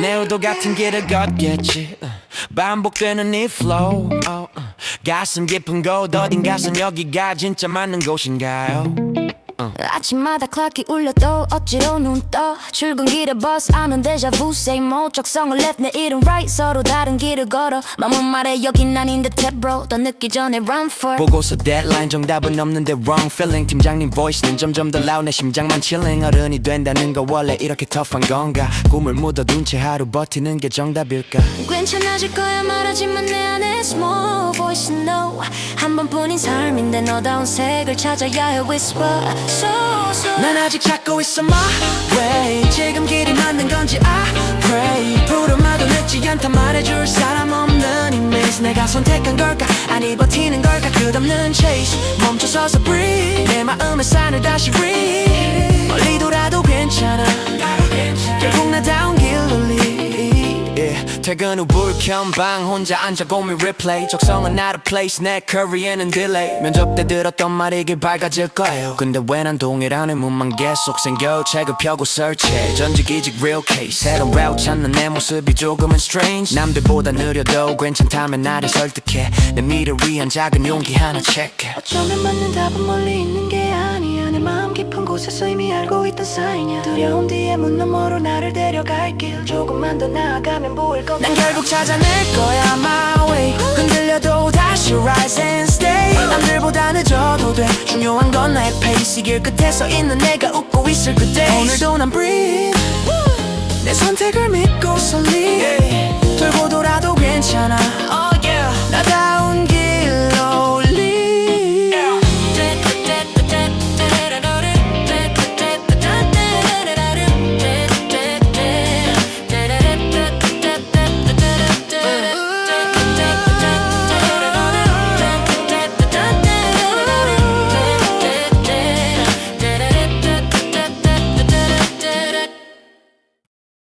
내 의도 같은 길을 걷겠지. 어, 반복되는 이 flow. 어, 어. 가슴 깊은 곳 어딘가선 여기가 진짜 맞는 곳인가요 아침마다 클락이 울려도 억지로 눈떠? 출근길에 버스 안은 데자부 same old 적성을 left 내 이름 right 서로 다른 길을 걸어. 맘은 말해 여긴 아닌 듯해 bro. 더 늦기 전에 run for 보고서 deadline 정답은 없는데 wrong feeling. 팀장님 voice는 점점 더 loud 내 심장만 chilling. 어른이 된다는 거 원래 이렇게 tough한 건가? 꿈을 묻어둔 채 하루 버티는 게 정답일까? 괜찮아질 거야 말하지만 내 안에 small voice no 한 번뿐인 삶인데 너다운 색을 찾아야 해 whisper. So so. 난 아직 찾고 있어 my way. 지금 길이 맞는 건지 I pray. 부름아도 늦지 않다 말해줄 사람 없는 이미지 내가 선택한 걸까? 아니 버티는 걸까? 끝없는 chase. 멈춰서서 breathe. 내 마음의 산을 다시 read. 멀리 돌아도 괜찮아 퇴근 후 불켠 방 혼자 앉아 고민 replay. 적성은 not a place 내 career는 delay 면접 때 들었던 말이 길 밝아질 거예요. 근데 왜 난 동일한 의문만 계속 생겨 책을 펴고 search해. 전직 이직 real case. 새로운 route 찾는 내 모습이 조금은 strange. 남들보다 느려도 괜찮다면 나를 설득해. 내 미래를 위한 작은 용기 하나 체크해 어쩌면 맞는 답은 멀리 있는 게 곳에서 이미 알고 있던 사인이야 두려움 뒤에 문 너머로 나를 데려갈 길. 조금만 더 나아가면 보일 것난 결국 찾아낼 거야 my way. 흔들려도 다시 rise and stay. 남들보다 늦어도 돼. 중요한 건 나의 pace. 이길 끝에 서 있는 내가 웃고 있을 그때 오늘도 난 breathe. 내 선택을 믿고서 lead 돌고 돌아도 괜찮아